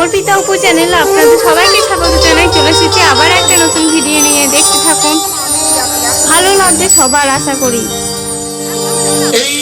অর্পিতা উপ চ্যানেলে আপনাদের সবাইকে স্বাগত জানাই। চলে এসেছি আবার একটা নতুন ভিডিও নিয়ে। দেখতে থাকুন। ভালো লাগবে সবার আশা করি। এই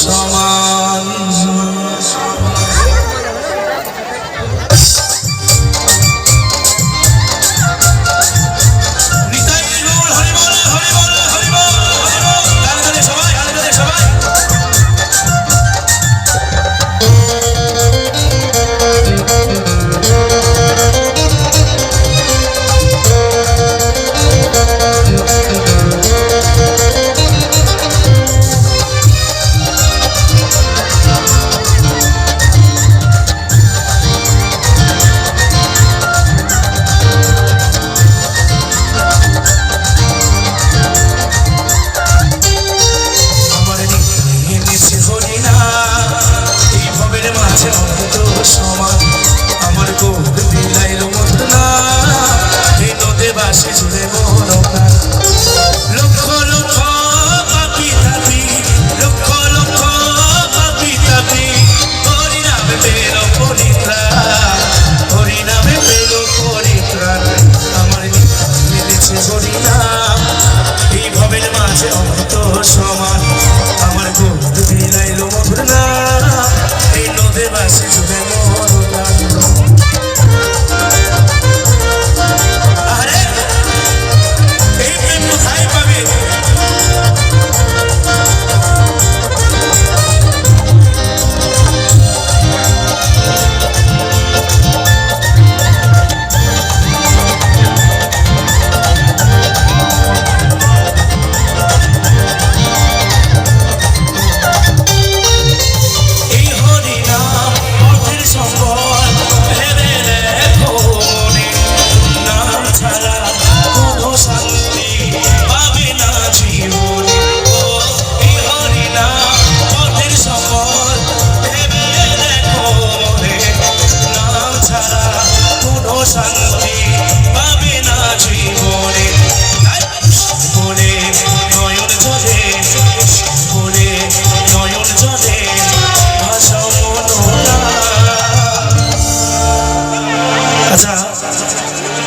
সম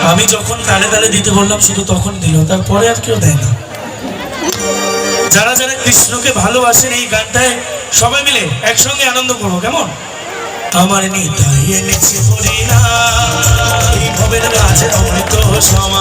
আমি যখন তালে তালে দিতে বললাম, শুধু তখন দিল, তারপরে আর কেউ দেয় না। যারা যারা কৃষ্ণকে ভালোবাসেন এই গানটায় সবাই মিলে একসঙ্গে আনন্দ করব কেমন? আমার নিতাই এনেছে হরিনা ভবের গাছে অমৃত সমা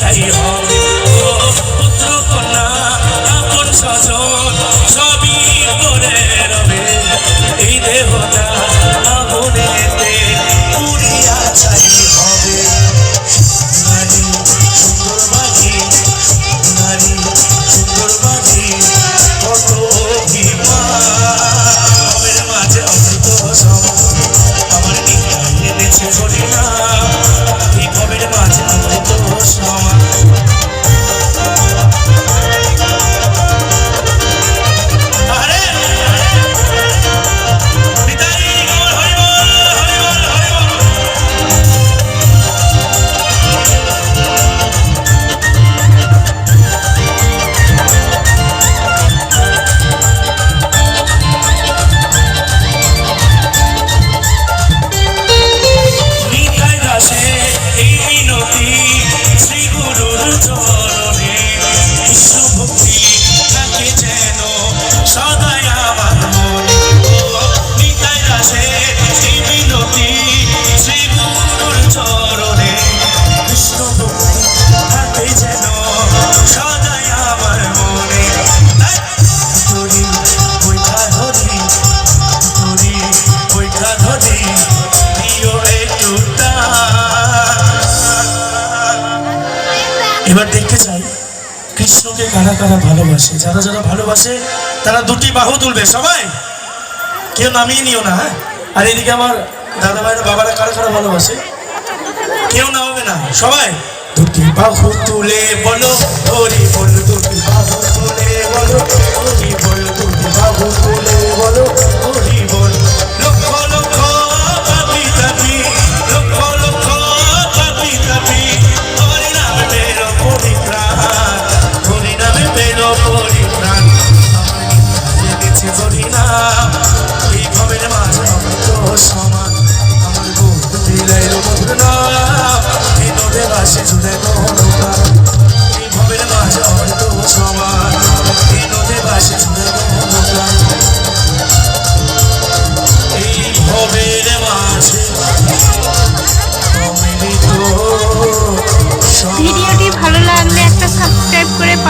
全 দেখতে চাই। কৃষ্ণকে কারা কারা ভালোবাসে? যারা যারা ভালোবাসে, তারা দুটি বাহু তুলবে, সবাই? কেউ নামিয়ে নিও না হ্যাঁ? আর এদিকে আমার দাদা ভাইরা, বাবারা কারা কারা ভালোবাসে? কেউ নামাবে না, সবাই? দুটি বাহু তুলে বলো, হরি বল, দুটি বাহু তুলে বলো, হরি বল, দুটি বাহু তুলে বলো, হরি